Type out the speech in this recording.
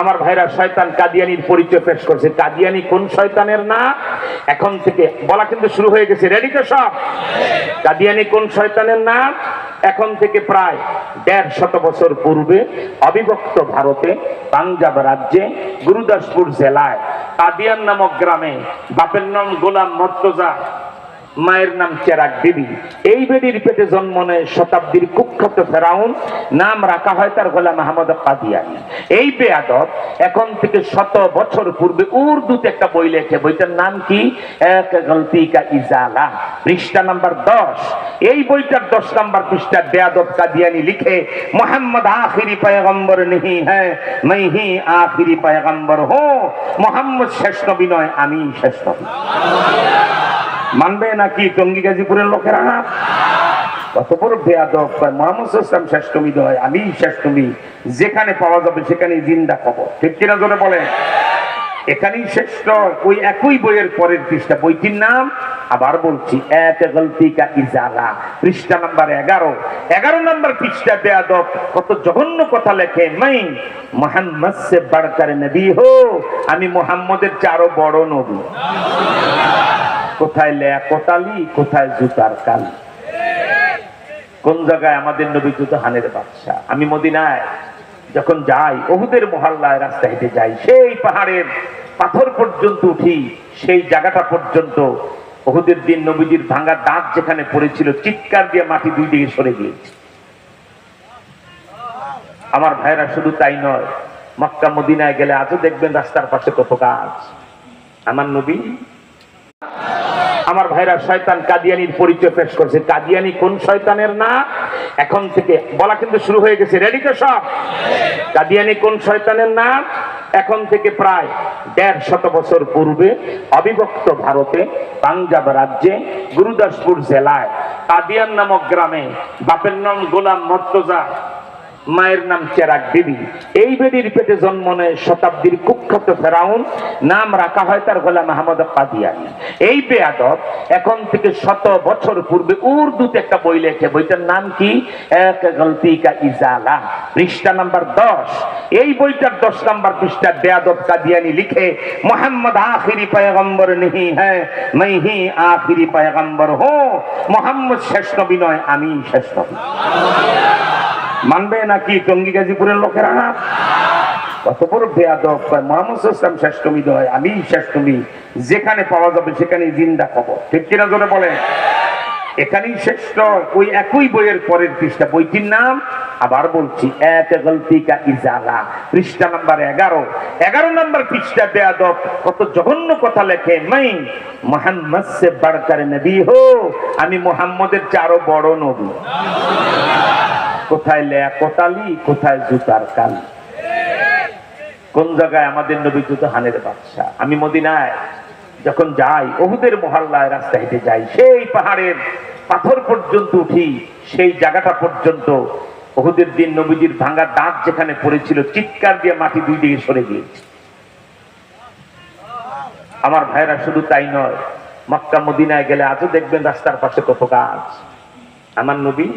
আমার ভাইরা শয়তান কাদিয়ানির পরিচয় পেশ করছে। কাদিয়ানি কোন শয়তানের না? এখন থেকে বলা কিন্তু শুরু হয়ে গেছে। রেডি তো সব? কাদিয়ানি কোন শয়তানের নাম এখন থেকে প্রায় দেড় শত বছর পূর্বে অবিভক্ত ভারতে, পাঞ্জাব রাজ্যে, গুরুদাসপুর জেলায় কাদিয়ান নামক গ্রামে বাপের নাম গোলাম মর্তজা মায়ের নাম চেরাক বিবি এই বেদির পেটে জন্ম নেয় শতাব্দীর কুখ্যাত ফেরাউন। নাম রাখা হয় তার গোলা আহমদ কাদিয়ানি। এই বেয়াদত এখন থেকে শত বছর পূর্বে উর্দুতে একটা বই লেখে। বইটার নাম কি? এক গলতিকা ইজালা। পৃষ্ঠা নাম্বার দশ। এই বইটার দশ নাম্বার পৃষ্ঠা বেয়াদত কাদিয়ানি লিখে, মোহাম্মদ আখিরি পায়গম্বর নেহি হ্যাঁ মেহি হি আখিরি পায়গম্বর হো। মোহাম্মদ শেষ নবী নয়, আমি শেষ নবী। মানবে নাকি টঙ্গি গাজীপুরের লোকেরা? কত বড় বেয়াদব। মোহাম্মদ ইসলাম নবী নয় আমি নবী যেখানে পাওয়া যাবে সেখানে জিন্দা খবর। ঠিক কিনা জোরে বলে এখানেই শেষ ওই একই বইয়ের পরের পৃষ্ঠা। বইটির নাম, আবার বলছি এক গলতি কা পৃষ্ঠা নাম্বার এগারো। এগারো নাম্বার পৃষ্ঠা, বেয়াদব। কত জঘন্য কথা লেখে, মাই, মোহাম্মদ সে বাড়কার নবী হো, আমি মোহাম্মদের চারো বড় নবী। কোথায় লেয়া কোতালি কোথায় জুতার কালি? কোন জায়গায় আমাদের নবী জুতো হানের বাদশা আমি মদিনায় যখন যাই, ওহুদের মহল্লায় রাস্তা হেঁটে যাই, সেই পাহাড়ের পাথর পর্যন্ত উঠি, সেই জায়গাটা পর্যন্ত ওহুদের দিন নবীজির ভাঙা দাঁত যেখানে পড়েছিল, চিৎকার দিয়ে মাটি দুই দিকে সরে গিয়েছে। আমার ভাইরা শুধু তাই নয়, মক্কা মদিনায় গেলে আজও দেখবেন রাস্তার পাশে কত গাছ। আমার নবী আমার ভাইরা শয়তান কাদিয়ানির পরিচয় পেশ করছে। কাদিয়ানি কোন শয়তানের না? এখন থেকে বলা কিন্তু শুরু হয়ে গেছে। রেডি তো সব? কাদিয়ানি কোন শয়তানের নাম এখন থেকে প্রায় দেড় শত বছর পূর্বে অবিভক্ত ভারতে, পাঞ্জাব রাজ্যে, গুরুদাসপুর জেলায় কাদিয়ান নামক গ্রামে বাপের নাম গোলাম মর্তজা মায়ের নাম চেরাক বিবি এই বেদির পেটে জন্ম নেয় শতাব্দীর কুখ্যাত ফেরাউন। নাম রাখা হয় তার গোলা আহমদ কাদিয়ানি এই বেয়াদব এখন থেকে শত বছর পূর্বে উর্দুতে একটা বই লেখে। বইটার নাম কি? এক গলতিকা ইজালা। পৃষ্ঠা নাম্বার দশ। এই বইটার দশ নাম্বার পৃষ্ঠা বেয়াদব কাদিয়ানি লিখে, মোহাম্মদ আখিরি পয়গম্বর নেহি হ্যাঁ মাই হি আখিরি পয়গম্বর হো। মোহাম্মদ শেষ নবী নয়, আমি শেষ নবী। মানবে নাকি টঙ্গি গাজীপুরের লোকেরা? কত বড় বেয়াদব। মোহাম্মদ ইসলাম নবী নয় আমি নবী যেখানে পাওয়া যাবে সেখানে জিন্দা খবর। ঠিক কিনা জোরে বলে এখানেই নয়, ওই একই বইয়ের পরের পৃষ্ঠা। বইটির নাম, আবার বলছি এক ইজালা পৃষ্ঠা নাম্বার এগারো। এগারো নাম্বার পৃষ্ঠা, বেয়াদব। কত জঘন্য কথা লেখে। মাই, মোহাম্মদ সে বাড়কার নবী হো। আমি মোহাম্মদের চারো বড় নবী। কোথায় লেয়া কোতালি, কোথায় জুতার কালি? কোন জায়গায় আমাদের নবী জুতো হানের বাদশা আমি মদিনায় যখন যাই, ওহুদের মহল্লায় রাস্তা হেঁটে যাই, সেই পাহাড়ের পাথর পর্যন্ত উঠি, সেই জায়গাটা পর্যন্ত ওহুদের দিন নবীজির ভাঙা দাঁত যেখানে পড়েছিল, চিৎকার দিয়ে মাটি দুই দিকে সরে গিয়েছে। আমার ভাইরা শুধু তাই নয়, মক্কা মদিনায় গেলে আজও দেখবেন রাস্তার পাশে কত গাছ। আমার নবী